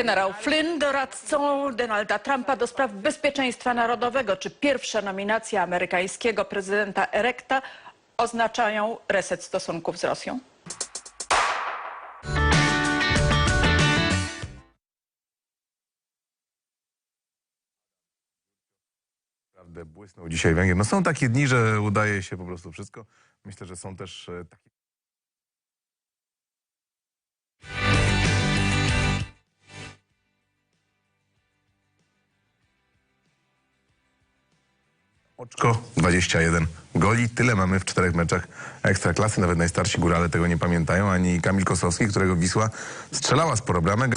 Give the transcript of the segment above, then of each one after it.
Generał Flynn doradcą Donalda Trumpa do spraw bezpieczeństwa narodowego. Czy pierwsze nominacje amerykańskiego prezydenta erekta oznaczają reset stosunków z Rosją? Naprawdę błysnął dzisiaj węgiel. No są takie dni, że udaje się po prostu wszystko. Myślę, że są też e, takie... Oczko 21 goli. Tyle mamy w czterech meczach ekstraklasy. Nawet najstarsi górale tego nie pamiętają. Ani Kamil Kosowski, którego Wisła strzelała sporo bramek.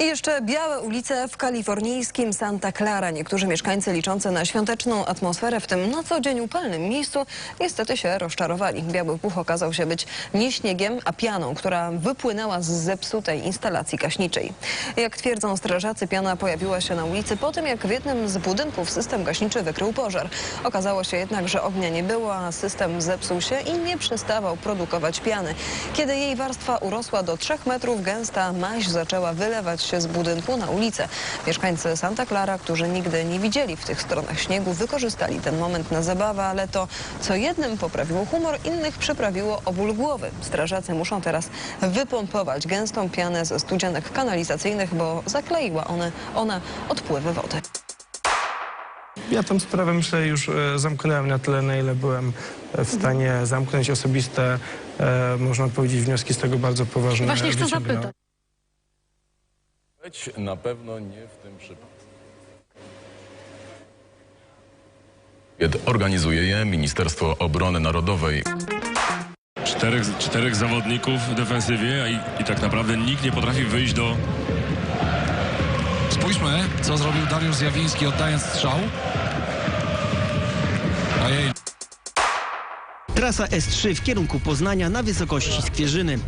I jeszcze białe ulice w kalifornijskim Santa Clara. Niektórzy mieszkańcy liczący na świąteczną atmosferę w tym na co dzień upalnym miejscu niestety się rozczarowali. Biały puch okazał się być nie śniegiem, a pianą, która wypłynęła z zepsutej instalacji gaśniczej. Jak twierdzą strażacy, piana pojawiła się na ulicy po tym, jak w jednym z budynków system gaśniczy wykrył pożar. Okazało się jednak, że ognia nie było, a system zepsuł się i nie przestawał produkować piany. Kiedy jej warstwa urosła do 3 metrów, gęsta maź zaczęła wylewać się z budynku na ulicę. Mieszkańcy Santa Clara, którzy nigdy nie widzieli w tych stronach śniegu, wykorzystali ten moment na zabawę, ale to co jednym poprawiło humor, innych przyprawiło o ból głowy. Strażacy muszą teraz wypompować gęstą pianę ze studzianek kanalizacyjnych, bo zakleiła one, ona odpływy wody. Ja tę sprawę myślę już e, zamknąłem na tyle, na ile byłem e, w stanie zamknąć osobiste, e, można powiedzieć, wnioski z tego bardzo poważne. Właśnie chcę zapytać. Na pewno nie w tym przypadku. Organizuje je Ministerstwo Obrony Narodowej. Czterech, czterech zawodników w defensywie i, i tak naprawdę nikt nie potrafi wyjść do... Spójrzmy, co zrobił Dariusz Zjawiński oddając strzał. Ojej, Trasa S3 w kierunku Poznania na wysokości Skwierzyny.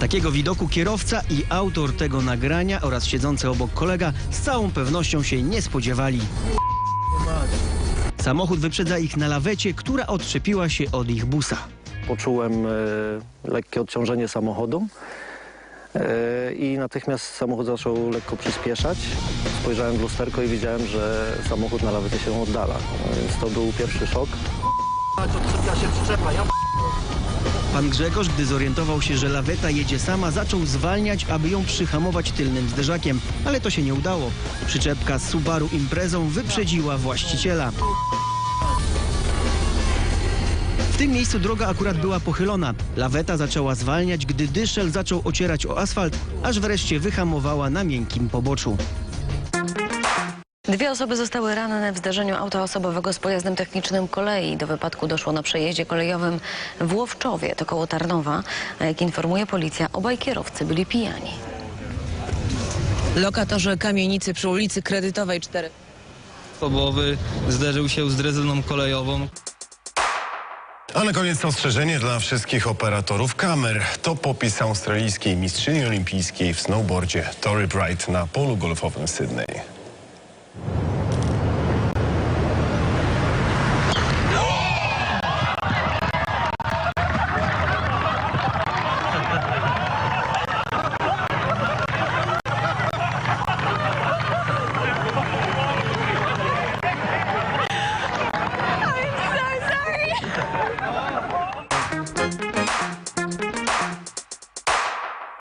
Takiego widoku kierowca i autor tego nagrania oraz siedzący obok kolega z całą pewnością się nie spodziewali. Samochód wyprzedza ich na lawecie, która odczepiła się od ich busa. Poczułem e, lekkie odciążenie samochodu e, i natychmiast samochód zaczął lekko przyspieszać. Spojrzałem w lusterko i widziałem, że samochód na lawecie się oddala. No Więc to był pierwszy szok. Pan Grzegorz, gdy zorientował się, że laweta jedzie sama, zaczął zwalniać, aby ją przyhamować tylnym zderzakiem, ale to się nie udało. Przyczepka z Subaru Imprezą wyprzedziła właściciela. W tym miejscu droga akurat była pochylona. Laweta zaczęła zwalniać, gdy dyszel zaczął ocierać o asfalt, aż wreszcie wyhamowała na miękkim poboczu. Dwie osoby zostały ranne w zdarzeniu auta osobowego z pojazdem technicznym kolei. Do wypadku doszło na przejeździe kolejowym w Łowczowie, to koło Tarnowa. A jak informuje policja, obaj kierowcy byli pijani. Lokatorzy kamienicy przy ulicy Kredytowej 4. osobowy zderzył się z drezyną kolejową. A na koniec ostrzeżenie dla wszystkich operatorów kamer. To popis australijskiej mistrzyni olimpijskiej w snowboardzie Tory Bright na polu golfowym Sydney.